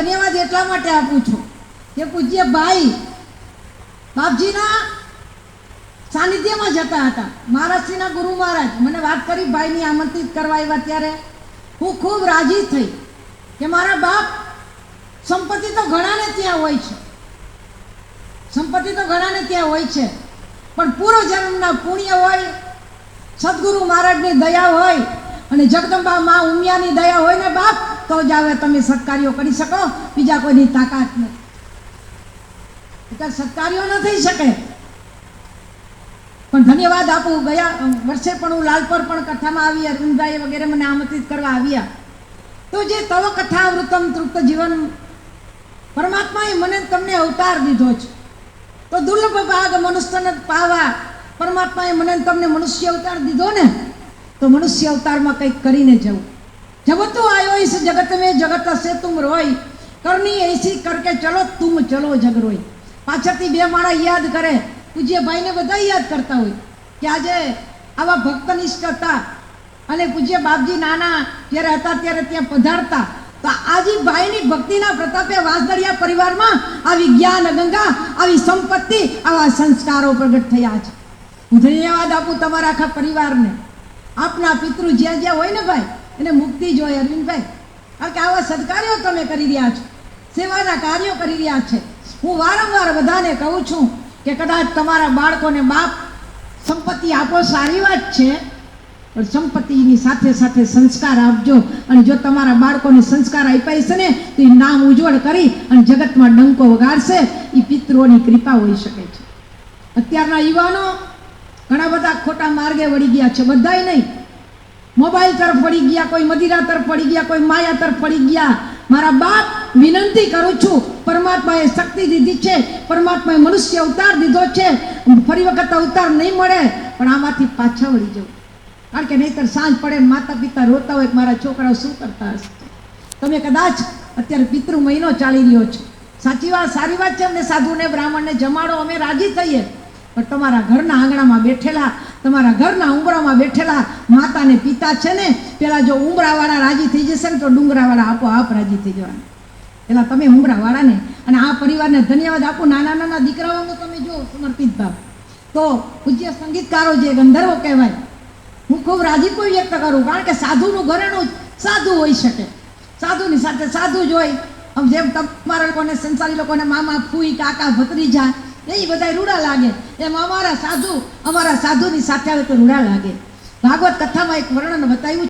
ધન્યવાદ એટલા માટે આપું છું કે પૂજ્ય ભાઈ બાપજીના સાનિધ્યમાં જતા હતા. મહારાષ્ટ્રીના ગુરુ મહારાજ. મને વાત કરી, ભાઈની આમંત્રિત કરવા આવ્યા ત્યારે હું ખૂબ રાજી થઈ કે મારા બાપ સંપત્તિ તો ઘણાને ત્યાં હોય છે. સંપત્તિ તો ઘણાને ત્યાં હોય છે. પણ પૂર્વ જન્મના પુણ્ય હોય, સદગુરુ મહારાજની દયા હોય અને જગદંબા મા ઉમિયાની દયા હોય ને બાપ તો જ આવે, તમે સત્કાર્યો કરી શકો, બીજા કોઈની તાકાત નથી. સત્કાર્યો ન થઈ શકે. પણ ધન્યવાદ આપું, ગયા વર્ષે પણ હું લાલપર પણ કથામાં આવી અરવિંદભાઈ વગેરે મને આમંત્રિત કરવા આવ્યા. તો જે તવ કથા વૃત્તમ તૃપ્ત જીવન, પરમાત્માએ મને તમને અવતાર દીધો છે. તો દુર્લભ ભાગ મનુષ્યને પાવા, પરમાત્માએ મને તમને મનુષ્ય અવતાર દીધો ને, તો મનુષ્ય અવતારમાં કંઈક કરીને જવું. જગતો आयो इस જગત મેં જગત से तुम રોય. करनी એસી करके ચલો तुम જગ રોય પાછળથી બે માળા યાદ કરે. પૂજ્ય ભાઈને બધા યાદ કરતા હોય કે આજે આવા ભક્તનિષ્ઠ હતા અને પૂજ્ય બાપજી નાના જ્યારે હતા ત્યારે ત્યાં પધારતા. તો આજે ભાઈની ભક્તિના પ્રતાપે વાસદડિયા પરિવારમાં આવી જ્ઞાન, ગંગા, આવી સંપત્તિ, આવા સંસ્કારો પ્રગટ થયા છે. હું ધન્યવાદ આપું તમારા આખા પરિવારને. આપના પિતૃ જ્યાં જ્યાં હોય ને ભાઈ એને મુક્તિ જોઈએ અરવિંદભાઈ. કારણ કે આવા સત્કાર્યો તમે કરી રહ્યા છો. સેવાના કાર્યો કરી રહ્યા છે. હું વારંવાર બધાને કહું છું કે કદાચ તમારા બાળકોને બાપ સંપત્તિ આપો સારી વાત છે, પણ સંપત્તિની સાથે સાથે સંસ્કાર આપજો. અને જો તમારા બાળકોને સંસ્કાર આપ્યા છે ને, તો એ નામ ઉજ્જવળ કરી અને જગતમાં ડંકો વગાડશે. એ પિતૃઓની કૃપા હોઈ શકે છે. અત્યારના યુવાનો ઘણા બધા ખોટા માર્ગે વળી ગયા છે. બધાય નહીં. મોબાઈલ તરફ પડી ગયા, કોઈ મદિરા તરફ પડી ગયા, કોઈ માયા તરફ પડી ગયા. મારા બાપ વિનંતી કરું છું, પરમાત્માએ શક્તિ દીધી છે, પરમાત્માએ મનુષ્ય અવતાર દીધો છે, ફરી વખત અવતાર નહીં મળે, પણ આમાંથી પાછા વળી જવું કારણ કે નહીંતર સાંજ પડે માતા પિતા રોતા હોય, મારા છોકરાઓ શું કરતા હશે? તમે કદાચ અત્યારે પિતૃ મહિનો ચાલી રહ્યો છે. સાચી વાત, સારી વાત છે અમને સાધુને બ્રાહ્મણને જમાડો, અમે રાજી થઈએ. પણ તમારા ઘરના આંગણામાં બેઠેલા તમારા ઘરના ઉંબરામાં બેઠેલા માતા ને પિતા છે ને, પેલા જો ઉંબરાવાળા રાજી થઈ જશે ને તો ડુંગરાવાળા આપોઆપ રાજી થઈ જવાના. પેલા તમે ઉમરાવાળાને અને આ પરિવારને ધન્યવાદ આપો. નાના નાના દીકરાઓનો તમે જો સમર્પિત ભાવ. તો પૂજ્ય સંગીતકારો જે ગંધર્વો કહેવાય, હું ખૂબ રાજીપો વ્યક્ત કરું, કારણ કે સાધુનું ઘરેણું સાધુ હોઈ શકે. સાધુની સાથે સાધુ જ હોય. જેમ તમારા લોકોને સંસારી લોકોને મામા, ફૂઈ, કાકા, ભત્રીજા એ બધા રૂડા લાગે. એમ અમારા સાધુ, અમારા સાધુની સાથે આવે તો રૂડા લાગે. ભાગવત કથામાં એક વર્ણન બતાવ્યું